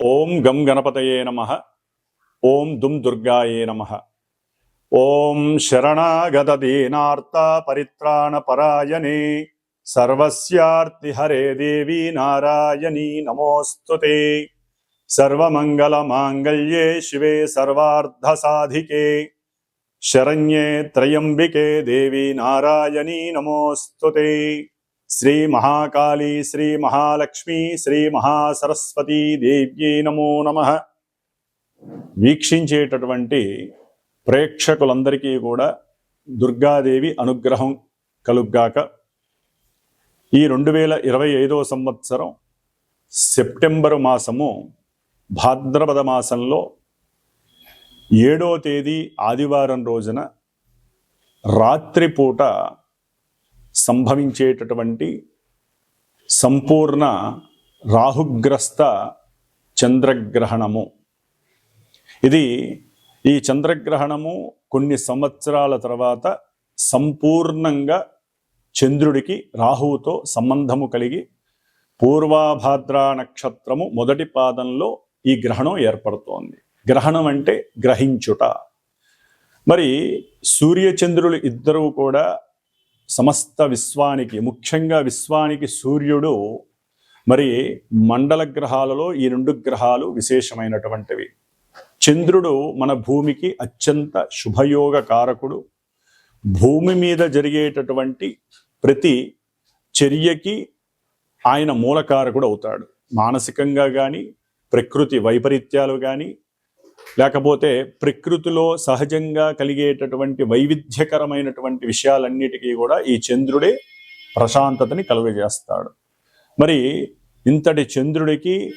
ఓం గం గణపతయే నమ. ఓం దుమ్ దుర్గాయే నమ. ఓం శరణాగత దీనార్త పరిత్రాణ పరాయణే సర్వస్యార్తి హరే దేవి నారాయణీ నమోస్తుతే. సర్వమంగళ మాంగళ్యే శివే సర్వార్ధ సాధికే శరణ్యే త్రయంబికే దేవి నారాయణీ నమోస్తుతే. శ్రీ మహాకాళీ శ్రీ మహాలక్ష్మి శ్రీ మహాసరస్వతీ దేవ్యే నమో నమ. వీక్షించేటటువంటి ప్రేక్షకులందరికీ కూడా దుర్గాదేవి అనుగ్రహం కలుగ్గాక. ఈ రెండు వేల ఇరవై ఐదో సంవత్సరం సెప్టెంబరు మాసము భాద్రపద మాసంలో ఏడో తేదీ ఆదివారం రోజున రాత్రిపూట సంభవించేటటువంటి సంపూర్ణ రాహుగ్రస్త చంద్రగ్రహణము. ఇది ఈ చంద్రగ్రహణము కొన్ని సంవత్సరాల తర్వాత సంపూర్ణంగా చంద్రుడికి రాహువుతో సంబంధము కలిగి పూర్వాభాద్ర నక్షత్రము మొదటి పాదంలో ఈ గ్రహణం ఏర్పడుతోంది. గ్రహణం అంటే గ్రహించుట. మరి సూర్యచంద్రులు ఇద్దరూ కూడా సమస్త విశ్వానికి ముఖ్యంగా విశ్వానికి సూర్యుడు మరి మండల గ్రహాలలో ఈ రెండు గ్రహాలు విశేషమైనటువంటివి. చంద్రుడు మన భూమికి అత్యంత శుభయోగ కారకుడు. భూమి మీద జరిగేటటువంటి ప్రతి చర్యకి ఆయన మూలకారకుడు అవుతాడు. మానసికంగా కానీ ప్రకృతి వైపరీత్యాలు కానీ లేకపోతే ప్రకృతిలో సహజంగా కలిగేటటువంటి వైవిధ్యకరమైనటువంటి విషయాలన్నిటికీ కూడా ఈ చంద్రుడే ప్రశాంతతని కలుగజేస్తాడు. మరి ఇంతటి చంద్రుడికి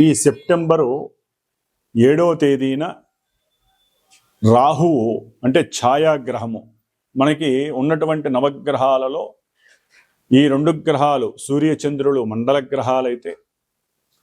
ఈ సెప్టెంబరు ఏడవ తేదీన రాహువు అంటే ఛాయాగ్రహము. మనకి ఉన్నటువంటి నవగ్రహాలలో ఈ రెండు గ్రహాలు సూర్యచంద్రులు మండల గ్రహాలైతే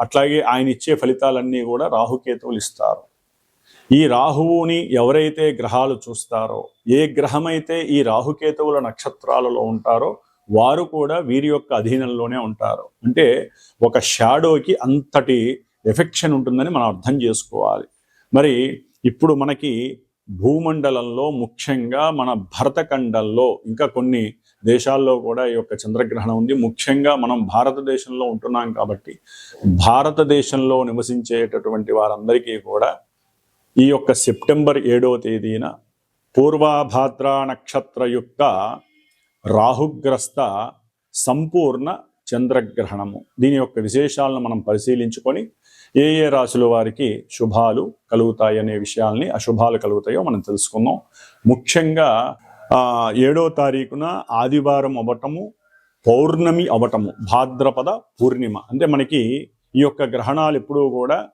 అట్లాగే ఆయన ఇచ్చే ఫలితాలన్నీ కూడా రాహుకేతువులు ఇస్తారు. ఈ రాహువుని ఎవరైతే గ్రహాలు చూస్తారో ఏ గ్రహమైతే ఈ రాహుకేతువుల నక్షత్రాలలో ఉంటారో వారు కూడా వీరి యొక్క అధీనంలోనే ఉంటారు. అంటే ఒక షాడోకి అంతటి ఎఫెక్షన్ ఉంటుందని మనం అర్థం చేసుకోవాలి. మరి ఇప్పుడు మనకి భూమండలంలో ముఖ్యంగా మన భరతఖండంలో ఇంకా కొన్ని దేశాల్లో కూడా ఈ యొక్క చంద్రగ్రహణం ఉంది. ముఖ్యంగా మనం భారతదేశంలో ఉంటున్నాం కాబట్టి భారతదేశంలో నివసించేటటువంటి వారందరికీ కూడా ఈ యొక్క సెప్టెంబర్ ఏడవ తేదీన పూర్వాభాద్ర నక్షత్రయుక్త రాహుగ్రస్త సంపూర్ణ చంద్రగ్రహణము. దీని యొక్క విశేషాలను మనం పరిశీలించుకొని ఏ ఏ రాశుల వారికి శుభాలు కలుగుతాయి అనే విషయాల్ని అశుభాలు కలుగుతాయో మనం తెలుసుకుందాం. ముఖ్యంగా ఏడో తారీఖున ఆదివారం అవటము పౌర్ణమి అవటము భాద్రపద పూర్ణిమ. అంటే మనకి ఈ యొక్క గ్రహణాలు ఎప్పుడూ కూడా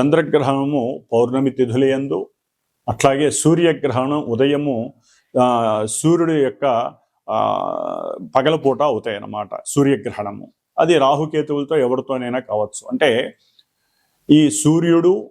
చంద్రగ్రహణము పౌర్ణమి తిథులయందు అట్లాగే సూర్యగ్రహణం ఉదయము సూర్యుడు సూర్యుడి యొక్క పగలపూట అవుతాయన్నమాట సూర్యగ్రహణము. అది రాహుకేతువులతో ఎవరితోనైనా కావచ్చు. అంటే ఈ సూర్యుడు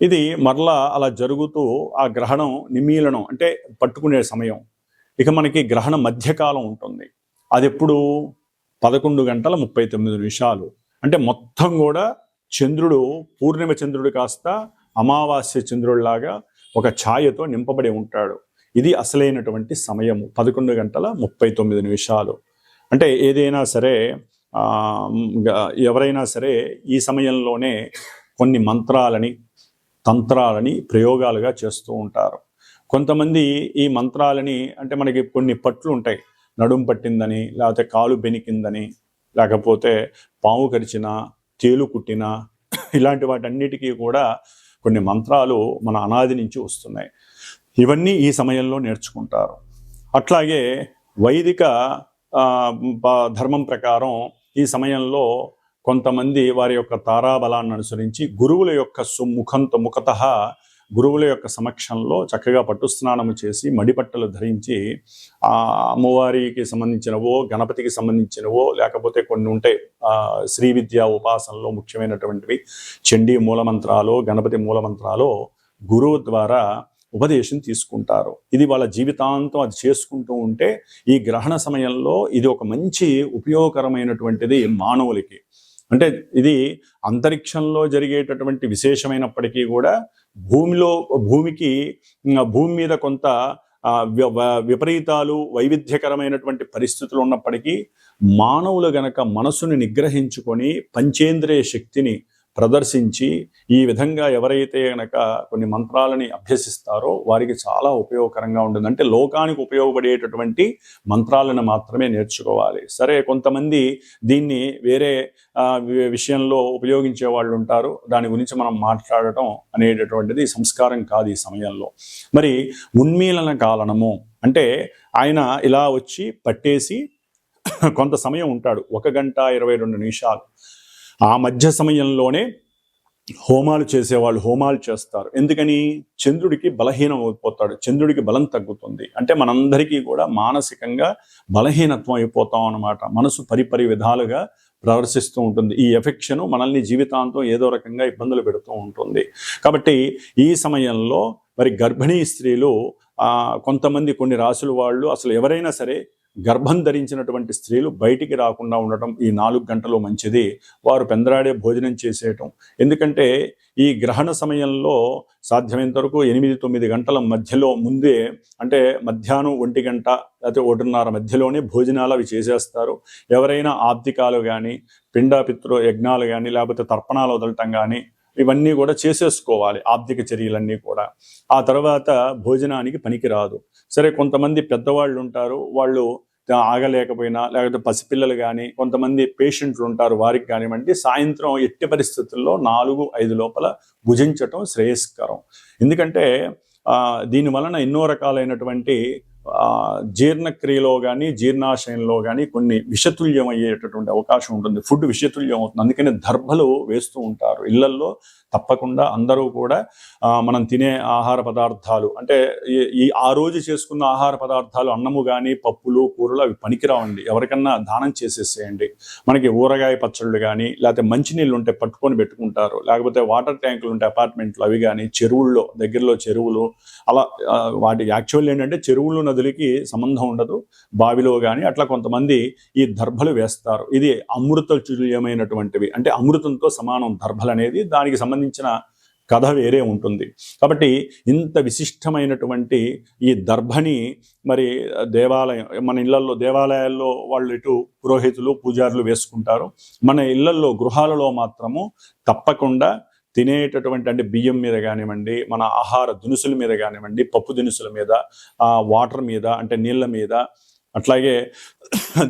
ఇది మరలా అలా జరుగుతూ ఆ గ్రహణం నిమీలనం అంటే పట్టుకునే సమయం. ఇక మనకి గ్రహణ మధ్యకాలం ఉంటుంది. అది ఎప్పుడు? పదకొండు గంటల ముప్పై తొమ్మిది నిమిషాలు. అంటే మొత్తం కూడా చంద్రుడు పూర్ణిమ చంద్రుడు కాస్త అమావాస్య చంద్రుడిలాగా ఒక ఛాయతో నింపబడి ఉంటాడు. ఇది అసలైనటువంటి సమయము. పదకొండు గంటల ముప్పై తొమ్మిది నిమిషాలు. అంటే ఏదైనా సరే ఎవరైనా సరే ఈ సమయంలోనే కొన్ని మంత్రాలని తంత్రాలని ప్రయోగాలుగా చేస్తూ ఉంటారు. కొంతమంది ఈ మంత్రాలని అంటే మనకి కొన్ని పట్లు ఉంటాయి. నడుం పట్టిందని లేకపోతే కాలు బెనికిందని లేకపోతే పాము కరిచిన తేలు కుట్టిన ఇలాంటి వాటన్నిటికీ కూడా కొన్ని మంత్రాలు మన అనాది నుంచి వస్తున్నాయి. ఇవన్నీ ఈ సమయంలో నేర్చుకుంటారు. అట్లాగే వైదిక ధర్మం ప్రకారం ఈ సమయంలో కొంతమంది వారి యొక్క తారాబలాన్ని అనుసరించి గురువుల యొక్క సుముఖంతో ముఖత గురువుల యొక్క సమక్షంలో చక్కగా పట్టు స్నానము చేసి మడిపట్టలు ధరించి ఆ అమ్మవారికి సంబంధించినవో గణపతికి సంబంధించినవో లేకపోతే కొన్ని ఉంటాయి శ్రీ విద్యా ఉపాసనలో ముఖ్యమైనటువంటివి చండీ మూలమంత్రాలు గణపతి మూలమంత్రాలు గురువు ద్వారా ఉపదేశం తీసుకుంటారు. ఇది వాళ్ళ జీవితాంతం అది చేసుకుంటూ ఉంటే ఈ గ్రహణ సమయంలో ఇది ఒక మంచి ఉపయోగకరమైనటువంటిది మానవులకి. అంటే ఇది అంతరిక్షంలో జరిగేటటువంటి విశేషమైనప్పటికీ కూడా భూమిలో భూమికి భూమి మీద కొంత విపరీతాలు వైవిధ్యకరమైనటువంటి పరిస్థితులు ఉన్నప్పటికీ మానవులు గనక మనసుని నిగ్రహించుకొని పంచేంద్రియ శక్తిని ప్రదర్శించి ఈ విధంగా ఎవరైతే గనక కొన్ని మంత్రాలని అభ్యసిస్తారో వారికి చాలా ఉపయోగకరంగా ఉంటుంది. అంటే లోకానికి ఉపయోగపడేటటువంటి మంత్రాలను మాత్రమే నేర్చుకోవాలి. సరే కొంతమంది దీన్ని వేరే విషయంలో ఉపయోగించే వాళ్ళు ఉంటారు. దాని గురించి మనం మాట్లాడటం అనేటటువంటిది సంస్కారం కాదు ఈ సమయంలో. మరి ఉన్మీలన కాలనము అంటే ఆయన ఇలా వచ్చి పట్టేసి కొంత సమయం ఉంటాడు. ఒక గంట ఇరవై రెండు నిమిషాలు. ఆ మధ్య సమయంలోనే హోమాలు చేసేవాళ్ళు హోమాలు చేస్తారు. ఎందుకని? చంద్రుడికి బలహీనం అయిపోతాడు. చంద్రుడికి బలం తగ్గుతుంది. అంటే మనందరికీ కూడా మానసికంగా బలహీనత్వం అయిపోతాం అన్నమాట. మనసు పరిపరి విధాలుగా ప్రవర్తిస్తూ ఉంటుంది. ఈ ఎఫెక్షన్ మనల్ని జీవితాంతం ఏదో రకంగా ఇబ్బందులు పెడుతూ ఉంటుంది. కాబట్టి ఈ సమయంలో మరి గర్భిణీ స్త్రీలు కొంతమంది కొన్ని రాసుల వాళ్ళు అసలు ఎవరైనా సరే గర్భం ధరించినటువంటి స్త్రీలు బయటికి రాకుండా ఉండటం ఈ నాలుగు గంటలు మంచిది. వారు పెందరాడే భోజనం చేసేయటం. ఎందుకంటే ఈ గ్రహణ సమయంలో సాధ్యమైనంత వరకు ఎనిమిది తొమ్మిది గంటల మధ్యలో ముందే అంటే మధ్యాహ్నం ఒంటి గంట లేకపోతే ఒకటిన్నర మధ్యలోనే భోజనాలు అవి చేసేస్తారు. ఎవరైనా ఆబ్దికాలు కానీ పిండాపిత్రు యజ్ఞాలు కానీ లేకపోతే తర్పణాలు వదలటం కానీ ఇవన్నీ కూడా చేసేసుకోవాలి ఆర్థిక చర్యలన్నీ కూడా. ఆ తర్వాత భోజనానికి పనికిరాదు. సరే కొంతమంది పెద్దవాళ్ళు ఉంటారు. వాళ్ళు ఆగలేకపోయినా లేకపోతే పసిపిల్లలు కానీ కొంతమంది పేషెంట్లు ఉంటారు వారికి కానివ్వండి సాయంత్రం ఎట్టి పరిస్థితుల్లో నాలుగు ఐదు లోపల భుజించటం శ్రేయస్కరం. ఎందుకంటే దీని వలన ఎన్నో రకాలైనటువంటి జీర్ణక్రియలో కానీ జీర్ణాశయంలో కానీ కొన్ని విషతుల్యం అయ్యేటటువంటి అవకాశం ఉంటుంది. ఫుడ్ విషతుల్యం అవుతుంది. అందుకని దర్భలు వేస్తూ ఉంటారు. ఇళ్ళల్లో తప్పకుండా అందరూ కూడా మనం తినే ఆహార పదార్థాలు అంటే ఈ- ఈ ఆ రోజు చేసుకున్న ఆహార పదార్థాలు అన్నము కానీ పప్పులు కూరలు అవి పనికిరావండి. ఎవరికన్నా దానం చేసేసేయండి. మనకి ఊరగాయ పచ్చళ్ళు కానీ లేకపోతే మంచినీళ్ళు ఉంటే పట్టుకొని పెట్టుకుంటారు. లేకపోతే వాటర్ ట్యాంకులు ఉంటే అపార్ట్మెంట్లు అవి కానీ చెరువుల్లో దగ్గరలో చెరువులు అలా వాటి యాక్చువల్ ఏంటంటే చెరువులు నదులకి సంబంధం ఉండదు. బావిలో కానీ అట్లా కొంతమంది ఈ దర్భలు వేస్తారు. ఇది అమృత చుల్యమైనటువంటివి అంటే అమృతంతో సమానం దర్భలు అనేది దానికి సంబంధించిన కథ వేరే ఉంటుంది. కాబట్టి ఇంత విశిష్టమైనటువంటి ఈ దర్భని మరి దేవాలయం మన ఇళ్ళలో దేవాలయాల్లో వాళ్ళు ఇటు పురోహితులు పూజారులు వేసుకుంటారు. మన ఇళ్ళలో గృహాలలో మాత్రము తప్పకుండా తినేటటువంటి అంటే బియ్యం మీద కానివ్వండి మన ఆహార దినుసుల మీద కానివ్వండి పప్పు దినుసుల మీద ఆ వాటర్ మీద అంటే నీళ్ళ మీద అట్లాగే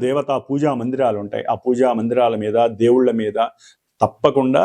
దేవతా పూజా మందిరాలు ఉంటాయి. ఆ పూజా మందిరాల మీద దేవుళ్ళ మీద తప్పకుండా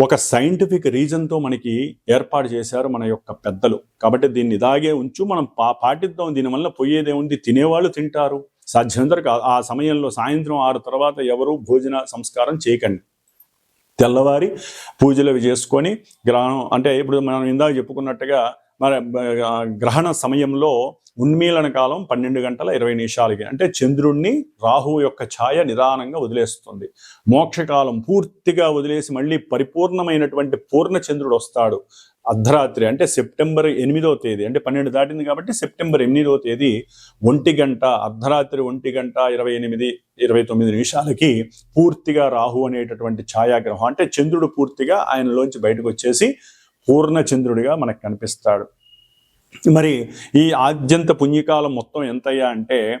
ఒక సైంటిఫిక్ రీజన్తో మనకి ఏర్పాటు చేశారు మన యొక్క పెద్దలు. కాబట్టి దీన్ని ఇలాగే ఉంచు మనం పా పాటిద్దాం. దీనివల్ల పోయేదేముంది తినేవాళ్ళు తింటారు. సాధ్యమంతరకు ఆ- సమయంలో సాయంత్రం ఆరు తర్వాత ఎవరు భోజన సంస్కారం చేయకండి. తెల్లవారి పూజలు అవి చేసుకొని గ్రహణం అంటే ఇప్పుడు మనం ఇందాక చెప్పుకున్నట్టుగా మరి గ్రహణ సమయంలో ఉన్మీలన కాలం పన్నెండు గంటల ఇరవై నిమిషాలకి. అంటే చంద్రుణ్ణి రాహువు యొక్క ఛాయ నిదానంగా వదిలేస్తుంది. మోక్షకాలం పూర్తిగా వదిలేసి మళ్ళీ పరిపూర్ణమైనటువంటి పూర్ణ చంద్రుడు వస్తాడు. అర్ధరాత్రి అంటే సెప్టెంబర్ ఎనిమిదో తేదీ. అంటే పన్నెండు దాటింది కాబట్టి సెప్టెంబర్ ఎనిమిదో తేదీ ఒంటి గంట అర్ధరాత్రి ఒంటి గంట ఇరవై ఎనిమిది ఇరవై తొమ్మిది నిమిషాలకి పూర్తిగా రాహు అనేటటువంటి ఛాయాగ్రహం. అంటే చంద్రుడు పూర్తిగా ఆయనలోంచి బయటకు వచ్చేసి పూర్ణచంద్రుడిగా మనకు కనిపిస్తాడు. మరి ఈ ఆద్యంత పుణ్యకాలం మొత్తం ఎంతయ్యా అంటే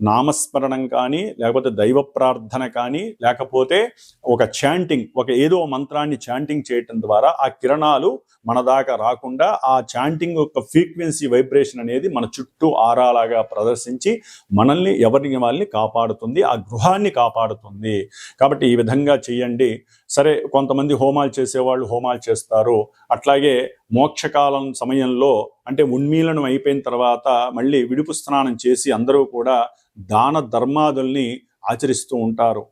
నామస్మరణం కానీ లేకపోతే దైవ ప్రార్థన కానీ లేకపోతే ఒక చాంటింగ్ ఒక ఏదో మంత్రాన్ని చాంటింగ్ చేయటం ద్వారా ఆ కిరణాలు మన దాకా రాకుండా ఆ చాంటింగ్ యొక్క ఫ్రీక్వెన్సీ వైబ్రేషన్ అనేది మన చుట్టూ ఆరాలాగా ప్రదర్శించి మనల్ని ఎవరిని వాళ్ళని కాపాడుతుంది ఆ గృహాన్ని కాపాడుతుంది. కాబట్టి ఈ విధంగా చేయండి. సరే కొంతమంది హోమాలు చేసేవాళ్ళు హోమాలు చేస్తారు. అట్లాగే మోక్షకాలం సమయంలో అంటే ఉన్మీలనం అయిపోయిన తర్వాత మళ్ళీ విడుపు స్నానం చేసి అందరూ కూడా దాన ధర్మాదుల్ని ఆచరిస్తూ ఉంటారు.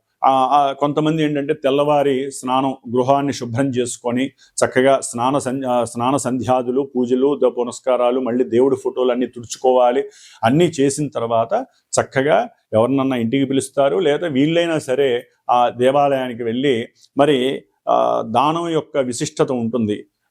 కొంతమంది ఏంటంటే తెల్లవారి స్నానం గృహాన్ని శుభ్రం చేసుకొని చక్కగా స్నాన సంధ్య స్నాన సంధ్యాదులు పూజలు పునస్కారాలు మళ్ళీ దేవుడి ఫోటోలు అన్నీ తుడుచుకోవాలి. అన్నీ చేసిన తర్వాత చక్కగా ఎవరినన్నా ఇంటికి పిలుస్తారు. లేదా వీళ్ళైనా సరే ఆ దేవాలయానికి వెళ్ళి మరి దానం యొక్క విశిష్టత ఉంటుంది.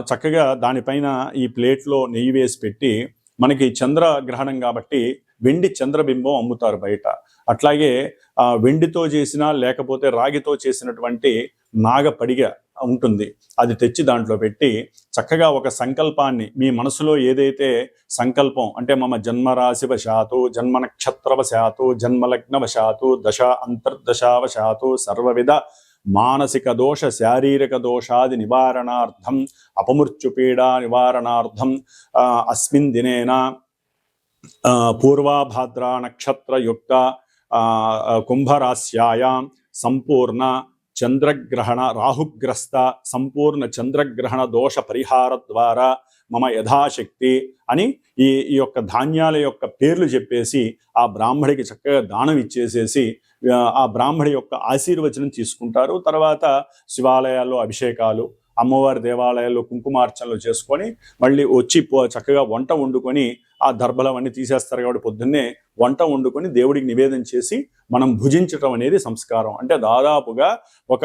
చక్కగా దానిపైన ఈ ప్లేట్లో నెయ్యి వేసి పెట్టి మనకి చంద్రగ్రహణం కాబట్టి వెండి చంద్రబింబం అమ్ముతారు బయట. అట్లాగే ఆ, వెండితో చేసిన లేకపోతే రాగితో చేసినటువంటి నాగపడిగ ఉంటుంది. అది తెచ్చి దాంట్లో పెట్టి చక్కగా ఒక సంకల్పాన్ని మీ మనసులో ఏదైతే సంకల్పం అంటే మమ జన్మరాశి వశాతు జన్మ నక్షత్ర వశాతు జన్మలగ్న వశాతు దశ అంతర్దశావశాతు సర్వవిధ మానసిక దోష శారీరక దోషాది నివారణార్థం అపమృత్యుపీడా నివారణార్థం అస్మిన్ దినేన పూర్వాభాద్ర నక్షత్రయుక్త ఆ, కుంభరాశ్యాయాం సంపూర్ణ చంద్రగ్రహణ రాహుగ్రస్త సంపూర్ణ చంద్రగ్రహణ దోష పరిహార ద్వారా మమ యథాశక్తి అని ఈ ఈ యొక్క ధాన్యాల యొక్క పేర్లు చెప్పేసి ఆ బ్రాహ్మడికి చక్కగా దానం ఇచ్చేసేసి ఆ, బ్రాహ్మడి యొక్క ఆశీర్వచనం తీసుకుంటారు. తర్వాత శివాలయాల్లో అభిషేకాలు అమ్మవారి దేవాలయాల్లో కుంకుమార్చనలు చేసుకొని మళ్ళీ వచ్చి చక్కగా వంట వండుకొని ఆ దర్భలం అన్ని తీసేస్తారు కాబట్టి పొద్దున్నే వంట వండుకొని దేవుడికి నివేదన చేసి మనం భుజించటం అనేది సంస్కారం. అంటే దాదాపుగా ఒక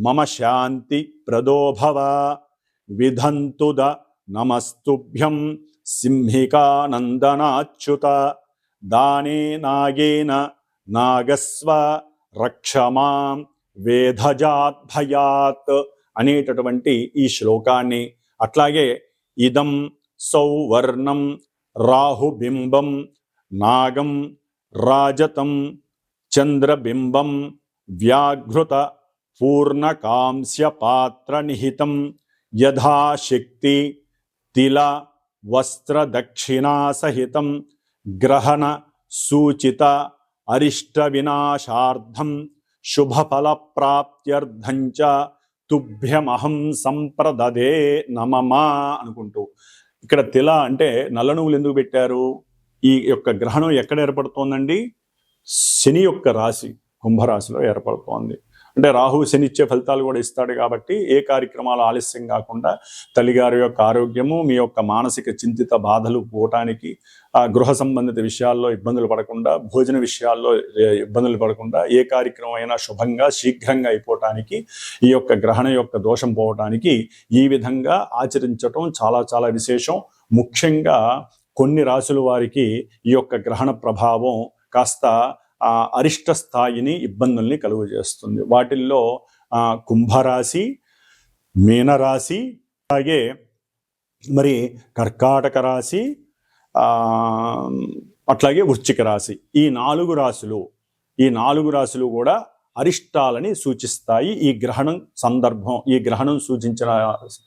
మమ శాంతి ప్రదోభవ విధంతుద నమస్తుభ్యం సింహికానందనాచ్యుత. దానే నాగేన నాగస్వ రక్షమాం వేధజాద్భయాత్ అనేటటువంటి ఈ శ్లోకాన్ని. అట్లాగే ఇదం సౌవర్ణం రాహుబింబం నాగం రాజతం చంద్రబింబం వ్యాఘృత పూర్ణకాంస్య పాత్ర నిహితం యథాశక్తి తిల వస్త్రదక్షిణాసహితం గ్రహణ సూచిత అరిష్ట వినాశార్థం శుభఫల చ తుభ్యమహం సంప్రదదే నమమా అనుకుంటూ. ఇక్కడ తిల అంటే నల్ల నువ్వులు ఎందుకు పెట్టారు? ఈ యొక్క గ్రహణం ఎక్కడ ఏర్పడుతోందండి? శని యొక్క రాశి కుంభరాశిలో ఏర్పడుతోంది. అంటే రాహు శనిచ్చే ఫలితాలు కూడా ఇస్తాడు కాబట్టి ఏ కార్యక్రమాలు ఆలస్యం కాకుండా తల్లిగారి యొక్క ఆరోగ్యము మీ యొక్క మానసిక చింతిత బాధలు పోవటానికి ఆ గృహ సంబంధిత విషయాల్లో ఇబ్బందులు పడకుండా భోజన విషయాల్లో ఇబ్బందులు పడకుండా ఏ కార్యక్రమం అయినా శుభంగా శీఘ్రంగా అయిపోవటానికి ఈ యొక్క గ్రహణ యొక్క దోషం పోవటానికి ఈ విధంగా ఆచరించటం చాలా చాలా విశేషం. ముఖ్యంగా కొన్ని రాసుల వారికి ఈ యొక్క గ్రహణ ప్రభావం కాస్త అరిష్ట స్థాయిని ఇబ్బందుల్ని కలుగు చేస్తుంది వాటిల్లో కుంభరాశి మీనరాశి అలాగే మరి కర్కాటక రాశి అట్లాగే వృశ్చిక రాశి. ఈ నాలుగు రాశులు ఈ నాలుగు రాశులు కూడా అరిష్టాలని సూచిస్తాయి. ఈ గ్రహణం సందర్భం ఈ గ్రహణం సూచించిన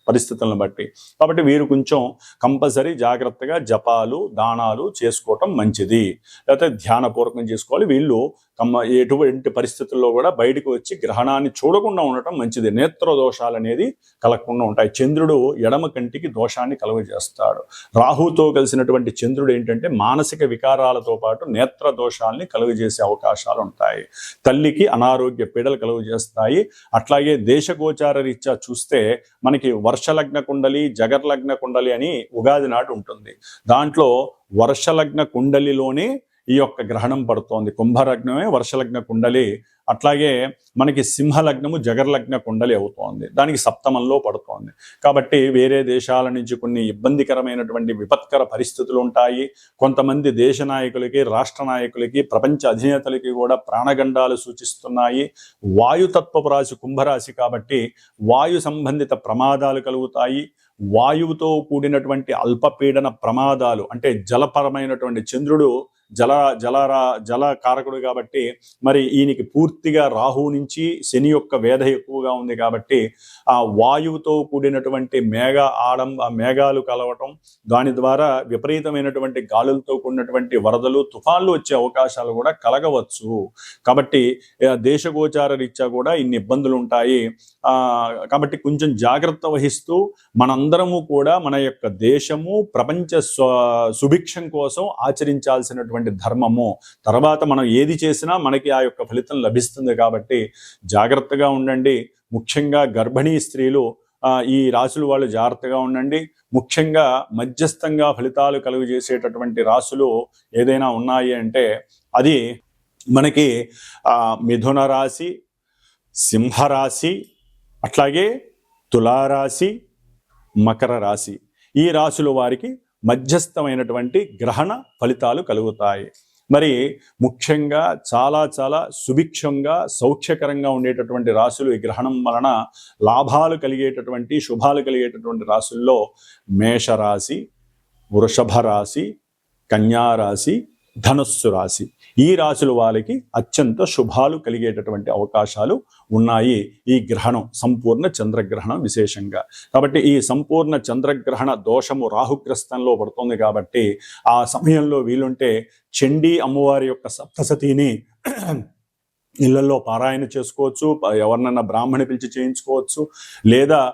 పరిస్థితులను బట్టి. కాబట్టి వీరు కొంచెం కంపల్సరీ జాగ్రత్తగా జపాలు దానాలు చేసుకోవటం మంచిది. లేకపోతే ధ్యానపూర్వకం చేసుకోవాలి. వీళ్ళు కమ్మ ఎటువంటి పరిస్థితుల్లో కూడా బయటకు వచ్చి గ్రహణాన్ని చూడకుండా ఉండటం మంచిది. నేత్ర దోషాలు అనేది కలగకుండా ఉంటాయి. చంద్రుడు ఎడమ కంటికి దోషాన్ని కలుగజేస్తాడు. రాహుతో కలిసినటువంటి చంద్రుడు ఏంటంటే మానసిక వికారాలతో పాటు నేత్ర దోషాల్ని కలుగజేసే అవకాశాలు ఉంటాయి. తల్లికి అనారోగ్య పీడలు కలుగజేస్తాయి. అట్లాగే దేశగోచార రీత్యా చూస్తే మనకి వర్షలగ్న కుండలి జగర్లగ్న కుండలి అని ఉగాది నాడు ఉంటుంది. దాంట్లో వర్షలగ్న కుండలిలోనే ఈ యొక్క గ్రహణం పడుతోంది. కుంభలగ్నమే వర్షలగ్న కుండలి. అట్లాగే మనకి సింహలగ్నము జగర్లగ్న కుండలి అవుతోంది. దానికి సప్తమంలో పడుతోంది. కాబట్టి వేరే దేశాల నుంచి కొన్ని ఇబ్బందికరమైనటువంటి విపత్కర పరిస్థితులు ఉంటాయి. కొంతమంది దేశ నాయకులకి రాష్ట్ర నాయకులకి ప్రపంచ అధినేతలకి కూడా ప్రాణగండాలు సూచిస్తున్నాయి. వాయుతత్వపు రాశి కుంభరాశి కాబట్టి వాయు సంబంధిత ప్రమాదాలు కలుగుతాయి. వాయువుతో కూడినటువంటి అల్పపీడన ప్రమాదాలు అంటే జలపరమైనటువంటి చంద్రుడు జల జలరా జల కారకుడు కాబట్టి మరి ఈయనకి పూర్తిగా రాహు నుంచి శని యొక్క వేధ ఎక్కువగా ఉంది కాబట్టి ఆ వాయువుతో కూడినటువంటి మేఘ ఆడం ఆ మేఘాలు కలవటం దాని ద్వారా విపరీతమైనటువంటి గాలులతో కూడినటువంటి వరదలు తుఫాన్లు వచ్చే అవకాశాలు కూడా కలగవచ్చు. కాబట్టి దేశగోచార రీత్యా కూడా ఇన్ని ఇబ్బందులు ఉంటాయి. ఆ కాబట్టి కొంచెం జాగ్రత్త వహిస్తూ మనందరము కూడా మన యొక్క దేశము ప్రపంచ సుభిక్షం కోసం ఆచరించాల్సినటువంటి ధర్మము తర్వాత మనం ఏది చేసినా మనకి ఆ యొక్క ఫలితం లభిస్తుంది కాబట్టి జాగ్రత్తగా ఉండండి. ముఖ్యంగా గర్భిణీ స్త్రీలు ఈ రాసులు వాళ్ళు జాగ్రత్తగా ఉండండి. ముఖ్యంగా మధ్యస్థంగా ఫలితాలు కలుగు చేసేటటువంటి రాసులు ఏదైనా ఉన్నాయి అంటే అది మనకి మిథున రాశి సింహరాశి అట్లాగే తులారాశి మకర రాశి ఈ రాశుల వారికి మధ్యస్థమైనటువంటి గ్రహణ ఫలితాలు కలుగుతాయి. మరి ముఖ్యంగా చాలా చాలా సుభిక్షంగా సౌఖ్యకరంగా ఉండేటటువంటి రాశులు ఈ గ్రహణం వలన లాభాలు కలిగేటటువంటి శుభాలు కలిగేటటువంటి రాశుల్లో మేషరాశి వృషభ రాశి కన్యా రాశి ధనుస్సు రాశి. ఈ రాశుల వాళ్ళకి అత్యంత శుభాలు కలిగేటటువంటి అవకాశాలు ఉన్నాయి. ఈ గ్రహణం సంపూర్ణ చంద్రగ్రహణం విశేషంగా. కాబట్టి ఈ సంపూర్ణ చంద్రగ్రహణ దోషము రాహుగ్రస్తంలో పడుతుంది కాబట్టి ఆ సమయంలో వీలుంటే చండీ అమ్మవారి యొక్క సప్తసతిని ఇళ్ళలో పారాయణ చేసుకోవచ్చు. ఎవరినన్నా బ్రాహ్మణి పిలిచి చేయించుకోవచ్చు. లేదా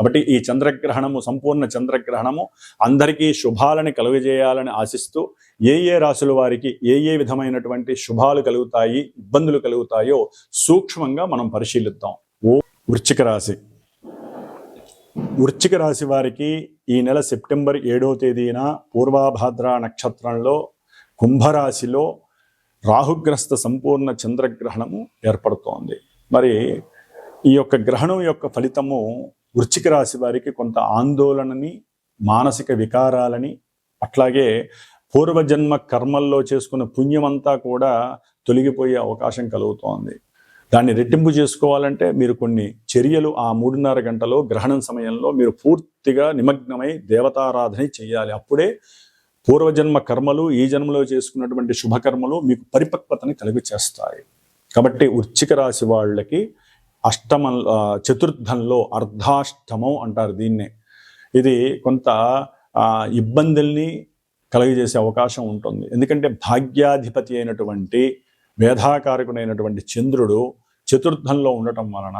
కాబట్టి ఈ చంద్రగ్రహణము సంపూర్ణ చంద్రగ్రహణము అందరికీ శుభాలని కలుగజేయాలని ఆశిస్తూ ఏ ఏ రాశుల వారికి ఏ ఏ విధమైనటువంటి శుభాలు కలుగుతాయి ఇబ్బందులు కలుగుతాయో సూక్ష్మంగా మనం పరిశీలిద్దాం. ఓ వృశ్చిక రాశి. వృశ్చిక రాశి వారికి ఈ నెల సెప్టెంబర్ ఏడవ తేదీన పూర్వాభాద్ర నక్షత్రంలో కుంభరాశిలో రాహుగ్రస్త సంపూర్ణ చంద్రగ్రహణము ఏర్పడుతోంది. మరి ఈ యొక్క గ్రహణం యొక్క ఫలితము వృశ్చిక రాశి వారికి కొంత ఆందోళనని మానసిక వికారాలని అట్లాగే పూర్వజన్మ కర్మల్లో చేసుకున్న పుణ్యమంతా కూడా తొలగిపోయే అవకాశం కలుగుతోంది. దాన్ని రెట్టింపు చేసుకోవాలంటే మీరు కొన్ని చర్యలు ఆ మూడున్నర గంటలో గ్రహణం సమయంలో మీరు పూర్తిగా నిమగ్నమై దేవతారాధన చేయాలి. అప్పుడే పూర్వజన్మ కర్మలు ఈ జన్మలో చేసుకున్నటువంటి శుభకర్మలు మీకు పరిపక్వతని కలుగు చేస్తాయి కాబట్టి వృచ్చిక రాశి వాళ్ళకి అష్టమ చతుర్థంలో అర్ధాష్టమం అంటారు దీన్నే. ఇది కొంత ఇబ్బందుల్ని కలుగజేసే అవకాశం ఉంటుంది. ఎందుకంటే భాగ్యాధిపతి అయినటువంటి వేధాకారకుడైనటువంటి చంద్రుడు చతుర్థంలో ఉండటం వలన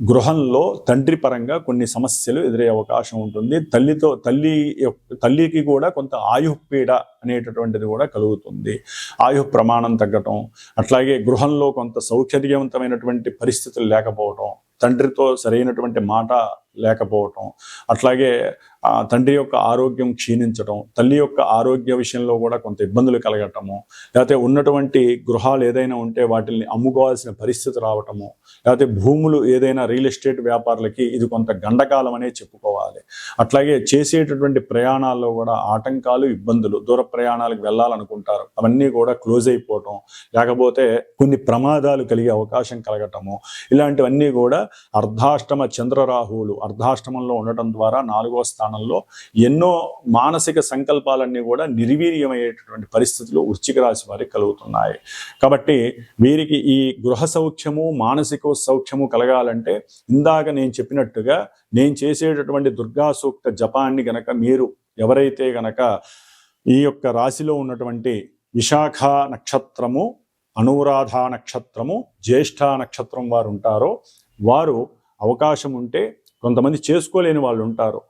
గృహంలో తండ్రి పరంగా కొన్ని సమస్యలు ఎదురయ్యే అవకాశం ఉంటుంది. తల్లితో తల్లి తల్లికి కూడా కొంత ఆయు పీడ అనేటటువంటిది కూడా కలుగుతుంది. ఆయు ప్రమాణం తగ్గటం అట్లాగే గృహంలో కొంత సౌకర్యవంతమైనటువంటి పరిస్థితులు లేకపోవటం తండ్రితో సరైనటువంటి మాట లేకపోవటం. అట్లాగే ఆ తండ్రి యొక్క ఆరోగ్యం క్షీణించడం తల్లి యొక్క ఆరోగ్య విషయంలో కూడా కొంత ఇబ్బందులు కలగటము లేకపోతే ఉన్నటువంటి గృహాలు ఏదైనా ఉంటే వాటిని అమ్ముకోవాల్సిన పరిస్థితి రావటము లేకపోతే భూములు ఏదైనా రియల్ ఎస్టేట్ వ్యాపారులకి ఇది కొంత గండకాలం అనే చెప్పుకోవాలి. అట్లాగే చేసేటటువంటి ప్రయాణాల్లో కూడా ఆటంకాలు ఇబ్బందులు దూర ప్రయాణాలకు వెళ్ళాలనుకుంటారు. అవన్నీ కూడా క్లోజ్ అయిపోవటం లేకపోతే కొన్ని ప్రమాదాలు కలిగే అవకాశం కలగటము ఇలాంటివన్నీ కూడా అర్ధాష్టమ చంద్రరాహువులు అర్ధాష్టమంలో ఉండటం ద్వారా నాలుగో స్థానంలో ఎన్నో మానసిక సంకల్పాలన్నీ కూడా నిర్వీర్యమయ్యేటటువంటి పరిస్థితులు వృశ్చిక రాశి వారికి కలుగుతున్నాయి. కాబట్టి వీరికి ఈ గృహ సౌఖ్యము మానసిక సౌఖ్యము కలగాలంటే ఇందాక నేను చెప్పినట్టుగా నేను చేసేటటువంటి దుర్గా సూక్త జపాన్ని గనక మీరు ఎవరైతే గనక ఈ యొక్క రాశిలో ఉన్నటువంటి విశాఖ నక్షత్రము అనురాధ నక్షత్రము జ్యేష్ఠ నక్షత్రం వారు ఉంటారో వారు అవకాశం ఉంటే కొంతమంది చేసుకోలేని వాళ్ళు ఉంటారు.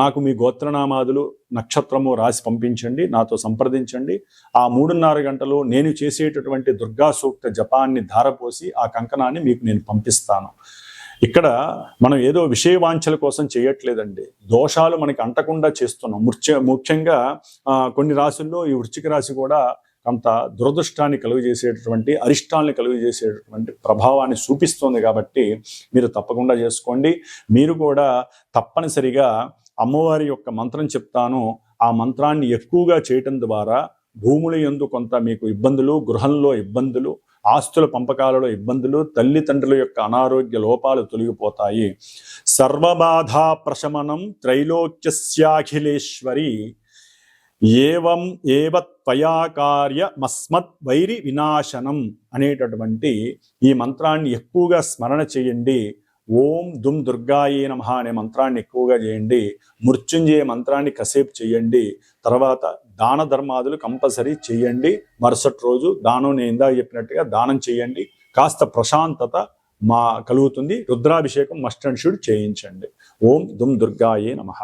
నాకు మీ గోత్రనామాదులు నక్షత్రము రాసి పంపించండి నాతో సంప్రదించండి. ఆ మూడున్నర గంటలు నేను చేసేటటువంటి దుర్గా సూక్త జపాన్ని ధారపోసి ఆ కంకణాన్ని మీకు నేను పంపిస్తాను. ఇక్కడ మనం ఏదో విషయవాంఛల కోసం చేయట్లేదండి. దోషాలు మనకి అంటకుండా చేస్తున్నాం. ముఖ్య ముఖ్యంగా కొన్ని రాశుల్లో ఈ వృచ్చిక రాశి కూడా కొంత దురదృష్టాన్ని కలుగజేసేటటువంటి అరిష్టాన్ని కలుగజేసేటటువంటి ప్రభావాన్ని చూపిస్తోంది కాబట్టి మీరు తప్పకుండా చేసుకోండి. మీరు కూడా తప్పనిసరిగా అమ్మవారి యొక్క మంత్రం చెప్తాను. ఆ మంత్రాన్ని ఎక్కువగా చేయటం ద్వారా భూముల యందు కొంత మీకు ఇబ్బందులు గృహంలో ఇబ్బందులు ఆస్తుల పంపకాలలో ఇబ్బందులు తల్లిదండ్రుల యొక్క అనారోగ్య లోపాలు తొలగిపోతాయి. సర్వబాధా ప్రశమనం త్రైలోక్యస్యాఖిలేశ్వరి ఏవం ఏవత్ త్వయా కార్యమస్మత్ వైరి వినాశనం అనేటటువంటి ఈ మంత్రాన్ని ఎక్కువగా స్మరణ చేయండి. ఓం దుమ్ దుర్గాయే నమ అనే మంత్రాన్ని ఎక్కువగా చేయండి. మృత్యుంజయ మంత్రాన్ని కసేపు చేయండి. తర్వాత దాన ధర్మాదులు కంపల్సరీ చేయండి. మరుసటి రోజు దానం నేను చెప్పినట్టుగా దానం చేయండి. కాస్త ప్రశాంతత మా కలుగుతుంది. రుద్రాభిషేకం మస్ట్ అండ్ షుడ్ చేయించండి. ఓం దుమ్ దుర్గాయే నమః.